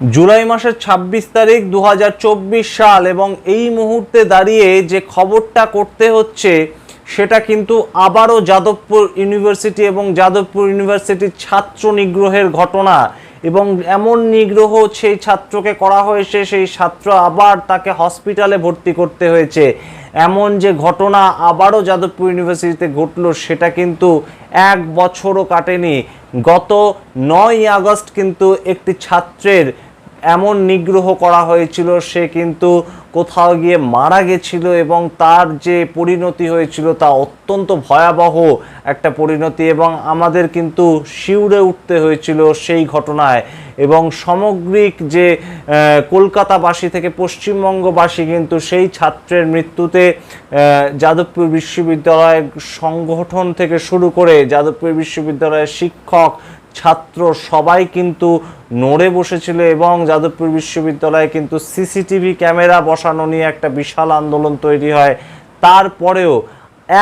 জুলাই মাসের ২৬ তারিখ দু হাজার চব্বিশ সাল এবং এই মুহূর্তে দাঁড়িয়ে যে খবরটা করতে হচ্ছে, সেটা কিন্তু আবারও যাদবপুর ইউনিভার্সিটি এবং যাদবপুর ইউনিভার্সিটির ছাত্র নিগ্রহের ঘটনা এবং এমন নিগ্রহ সেই ছাত্রকে করা হয়েছে, সেই ছাত্র আবার তাকে হসপিটালে ভর্তি করতে হয়েছে। এমন যে ঘটনা আবারও যাদবপুর ইউনিভার্সিটিতে ঘটলো, সেটা কিন্তু এক বছরও কাটেনি। গত নয় আগস্ট কিন্তু একটি ছাত্রের এমন নিগ্রহ করা হয়েছিল, সে কিন্তু কোথাও গিয়ে মারা গেছিল এবং তার যে পরিণতি হয়েছিল তা অত্যন্ত ভয়াবহ একটা পরিণতি এবং আমাদের কিন্তু শিউরে উঠতে হয়েছিল সেই ঘটনায়। এবং সামগ্রিক যে কলকাতাবাসী থেকে পশ্চিমবঙ্গবাসী কিন্তু সেই ছাত্রের মৃত্যুতে যাদবপুর বিশ্ববিদ্যালয়ের সংগঠন থেকে শুরু করে যাদবপুর বিশ্ববিদ্যালয়ের শিক্ষক ছাত্র সবাই কিন্তু নড়ে বসেছিল এবং যাদবপুর বিশ্ববিদ্যালয়ে কিন্তু সিসিটিভি ক্যামেরা বসানো নিয়ে একটা বিশাল আন্দোলন তৈরি হয়। তারপরেও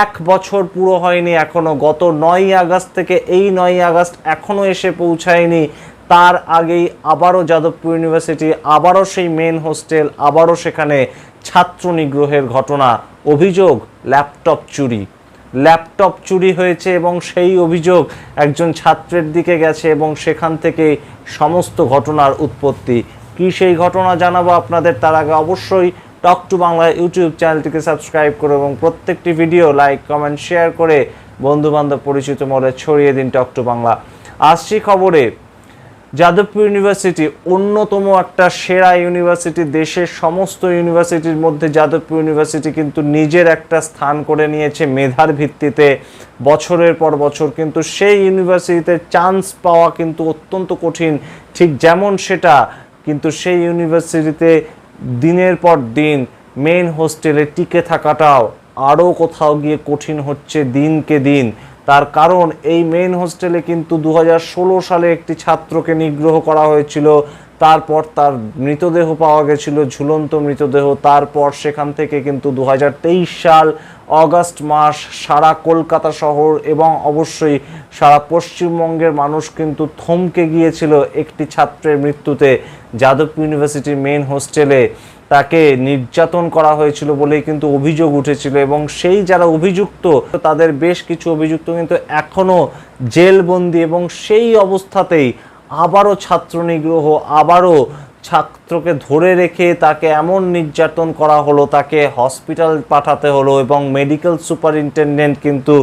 এক বছর পুরো হয়নি, এখনও গত নয় আগস্ট থেকে এই নয় আগস্ট এখনও এসে পৌঁছায়নি। তার আগেই আবারও যাদবপুর ইউনিভার্সিটি, আবারও সেই মেন হোস্টেল আবারও সেখানে ছাত্র নিগ্রহের ঘটনা, অভিযোগ ল্যাপটপ চুরি। ল্যাপটপ চুরি হয়েছে এবং সেই অভিযোগ একজন ছাত্রের দিকে গেছে এবং সেখান থেকে সমস্ত ঘটনার উৎপত্তি। কি সেই ঘটনা জানাব আপনাদের তার আগে অবশ্যই টক টু বাংলা ইউটিউব চ্যানেলটিকে সাবস্ক্রাইব করে এবং প্রত্যেকটি ভিডিও লাইক, কমেন্ট, শেয়ার করে বন্ধু বান্ধব পরিচিত মনে ছড়িয়ে দিন টক টু বাংলা। আসছি খবরে। যাদবপুর ইউনিভার্সিটি, অন্যতম একটা সেরা ইউনিভার্সিটি, দেশের সমস্ত ইউনিভার্সিটির মধ্যে যাদবপুর ইউনিভার্সিটি কিন্তু নিজের একটা স্থান করে নিয়েছে মেধার ভিত্তিতে বছরের পর বছর। কিন্তু সেই ইউনিভার্সিটিতে চান্স পাওয়া কিন্তু অত্যন্ত কঠিন, ঠিক যেমন সেটা কিন্তু সেই ইউনিভার্সিটিতে দিনের পর দিন মেন হোস্টেলে টিকে থাকাটাও আরও কোথাও গিয়ে কঠিন হচ্ছে দিনকে দিন। তার কারণ, এই মেন হোস্টেলে কিন্তু দু হাজার ষোলো সালে একটি ছাত্রকে নিগ্রহ করা হয়েছিল। তারপর তার মৃতদেহ পাওয়া গেছিল, ঝুলন্ত মৃতদেহ। তারপর সেখান থেকে কিন্তু দু হাজার তেইশ সাল অগাস্ট মাস সারা কলকাতা শহর এবং অবশ্যই সারা পশ্চিমবঙ্গের মানুষ কিন্তু থমকে গিয়েছিল একটি ছাত্রের মৃত্যুতে। যাদবপুর ইউনিভার্সিটির মেন হোস্টেলে তাকে নির্যাতন করা হয়েছিল বলেই কিন্তু অভিযোগ উঠেছিল এবং সেই যারা অভিযুক্ত, তাদের বেশ কিছু অভিযুক্ত কিন্তু এখনও জেলবন্দি এবং সেই অবস্থাতেই আবারও ছাত্র নিগ্রহ আবারও ছাত্রকে ধরে রেখে তাকে এমন নির্যাতন করা হলো, তাকে হসপিটাল পাঠাতে হলো এবং মেডিকেল সুপারিনটেন্ডেন্ট কিন্তু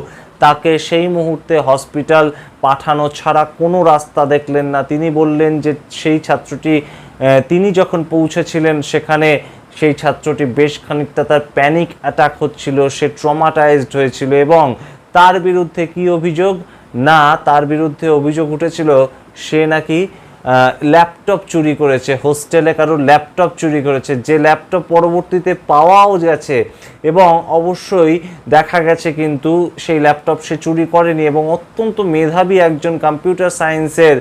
তাকে সেই মুহূর্তে হসপিটাল পাঠানো ছাড়া কোনো রাস্তা দেখলেন না। তিনি বললেন যে সেই ছাত্রটি তিনি যখন পৌঁছেছিলেন, সেখানে সেই ছাত্রটি বেশ খানিকটা তার প্যানিক অ্যাটাক হচ্ছিল, সে ট্রমাটাইজড হয়েছিল এবং তার বিরুদ্ধে কি অভিযোগ? না, তার বিরুদ্ধে অভিযোগ উঠেছিল, সে নাকি ল্যাপটপ চুরি করেছে হোস্টেলে কারোর ল্যাপটপ চুরি করেছে, যে ল্যাপটপ পরবর্তীতে পাওয়াও গেছে এবং অবশ্যই দেখা গেছে কিন্তু সেই ল্যাপটপ সে চুরি করেনি এবং অত্যন্ত মেধাবী একজন কম্পিউটার সায়েন্সের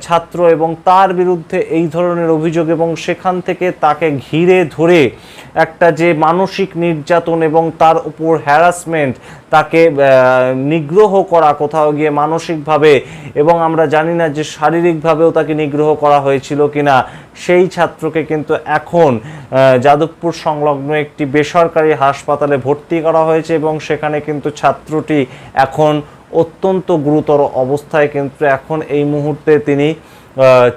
ছাত্র এবং তার বিরুদ্ধে এই ধরনের অভিযোগ এবং সেখান থেকে তাকে ঘিরে ধরে একটা যে মানসিক নির্যাতন এবং তার উপর হ্যারাসমেন্ট তাকে নিগ্রহ করা কোথাও গিয়ে মানসিকভাবে এবং আমরা জানি না যে শারীরিকভাবেও তাকে নিগ্রহ করা হয়েছিল কিনা, সেই ছাত্রকে কিন্তু এখন যাদবপুর সংলগ্ন একটি বেসরকারি হাসপাতালে ভর্তি করা হয়েছে এবং সেখানে কিন্তু ছাত্রটি এখন অত্যন্ত গুরুতর অবস্থায় কিন্তু এখন এই মুহূর্তে তিনি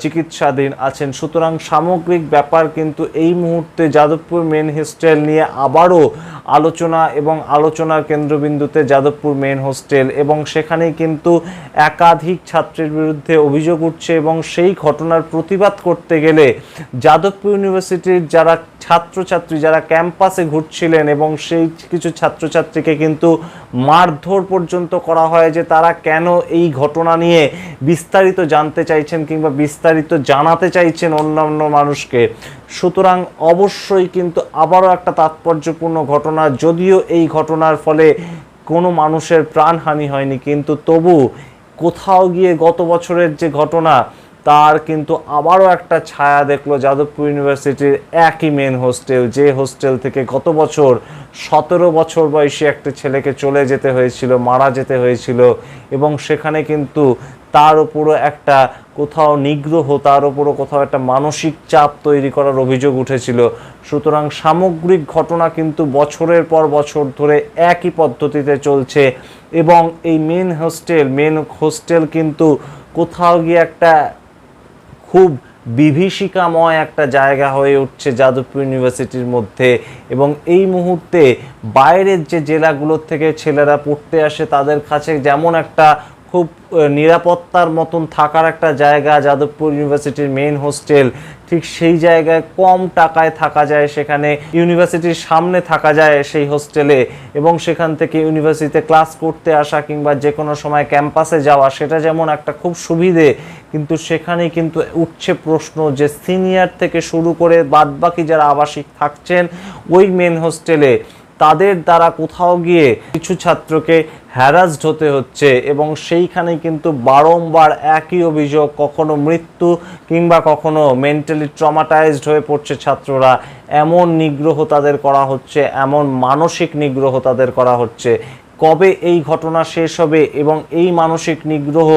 চিকিৎসাধীন আছেন। সুতরাং সামগ্রিক ব্যাপার কিন্তু এই মুহূর্তে যাদবপুর মেন হোস্টেল নিয়ে আবারও আলোচনা এবং আলোচনার কেন্দ্রবিন্দুতে যাদবপুর মেন হোস্টেল এবং সেখানেই কিন্তু একাধিক ছাত্রের বিরুদ্ধে অভিযোগ উঠছে এবং সেই ঘটনার প্রতিবাদ করতে গেলে যাদবপুর ইউনিভার্সিটির যারা ছাত্রছাত্রী, যারা ক্যাম্পাসে ঘুরছিলেন এবং সেই কিছু ছাত্রছাত্রীকে কিন্তু মারধর পর্যন্ত করা হয় যে তারা কেন এই ঘটনা নিয়ে বিস্তারিত জানতে চাইছেন কিংবা বিস্তারিত জানাতে চাইছেন অন্যান্য মানুষকে। সুতরাং অবশ্যই কিন্তু আবারও একটা তাৎপর্যপূর্ণ ঘটনা, যদিও এই ঘটনার ফলে কোনো মানুষের প্রাণহানি হয়নি, কিন্তু তবু কোথাও গিয়ে গত বছরের যে ঘটনা, তার কিন্তু আবারও একটা ছায়া দেখল যাদবপুর ইউনিভার্সিটির একই মেন হোস্টেল যে হোস্টেল থেকে গত বছর সতেরো বছর বয়সী একটা ছেলেকে চলে যেতে হয়েছিল, মারা যেতে হয়েছিল এবং সেখানে কিন্তু তার উপরও একটা কোথাও নিগ্রহ, তার উপরও কোথাও একটা মানসিক চাপ তৈরি করার অভিযোগ উঠেছিল। সুতরাং সামগ্রিক ঘটনা কিন্তু বছরের পর বছর ধরে একই পদ্ধতিতে চলছে এবং এই মেন হোস্টেল মেন হোস্টেল কিন্তু কোথাও গিয়ে একটা খুব বিভীষিকাময় একটা জায়গা হয়ে উঠছে যাদবপুর ইউনিভার্সিটির মধ্যে এবং এই মুহূর্তে বাইরের যে জেলাগুলোর থেকে ছেলেরা পড়তে আসে, তাদের কাছে যেমন একটা খুব নিরাপত্তার মতন থাকার একটা জায়গা যাদবপুর ইউনিভার্সিটির মেইন হোস্টেল ঠিক সেই জায়গায় কম টাকায় থাকা যায়, সেখানে ইউনিভার্সিটির সামনে থাকা যায় সেই হোস্টেলে এবং সেখান থেকে ইউনিভার্সিটিতে ক্লাস করতে আসা কিংবা যে কোনো সময় ক্যাম্পাসে যাওয়া, সেটা যেমন একটা খুব সুবিধে, কিন্তু সেখানেই কিন্তু উঠছে প্রশ্ন যে সিনিয়র থেকে শুরু করে বাদবাকি যারা আবাসিক থাকছেন, ওই মেন হোস্টেলে তাদের দ্বারা কোথাও গিয়ে কিছু ছাত্রকে হ্যারাসড হতে হচ্ছে এবং সেইখানে কিন্তু বারংবার একই অভিযোগ, কখনো মৃত্যু কিংবা কখনো মেন্টালি ট্রমাটাইজড হয়ে পড়ছে ছাত্ররা। এমন নিগ্রহ তাদের করা হচ্ছে, এমন মানসিক নিগ্রহ তাদের করা হচ্ছে। কবে এই ঘটনা শেষ হবে এবং এই মানসিক নিগ্রহ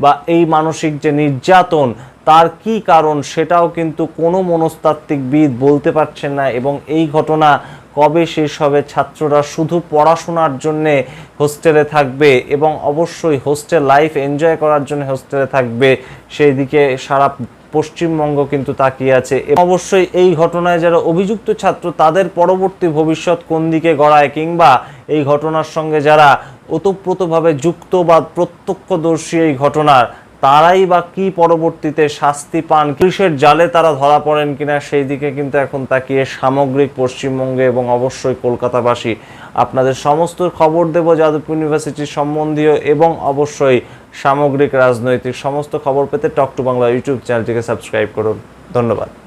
বা এই মানসিক যে নির্যাতন তার কি কারণ সেটাও কিন্তু কোনো মনস্তাত্ত্বিকবিদ বলতে পারছেন না এবং এই ঘটনা কবে শেষ হবে ছাত্ররা শুধু পড়াশোনার জন্যে হোস্টেলে থাকবে এবং অবশ্যই হোস্টেল লাইফ এনজয় করার জন্য হোস্টেলে থাকবে, সেই দিকে সারা পশ্চিমবঙ্গ কিন্তু তাকিয়ে আছে। অবশ্যই এই ঘটনায় যারা অভিযুক্ত ছাত্র, তাদের পরবর্তী ভবিষ্যৎ কোন দিকে গড়ায় কিংবা এই ঘটনার সঙ্গে যারা ওতপ্রোতভাবে যুক্ত বা প্রত্যক্ষদর্শী এই ঘটনার তারাই বা কি পরবর্তীতে শাস্তি পান? পুলিশের জালে তারা ধরা পড়েন কিনা সেই দিকে কিন্তু এখন তাকিয়ে সামগ্রিক পশ্চিমবঙ্গে এবং অবশ্যই কলকাতাবাসী। আপনাদের সমস্ত খবর দেব যাদবপুর ইউনিভার্সিটির সম্বন্ধীয় এবং অবশ্যই সামগ্রিক রাজনৈতিক সমস্ত খবর পেতে টক টু বাংলা ইউটিউব চ্যানেলটিকে সাবস্ক্রাইব করুন। ধন্যবাদ।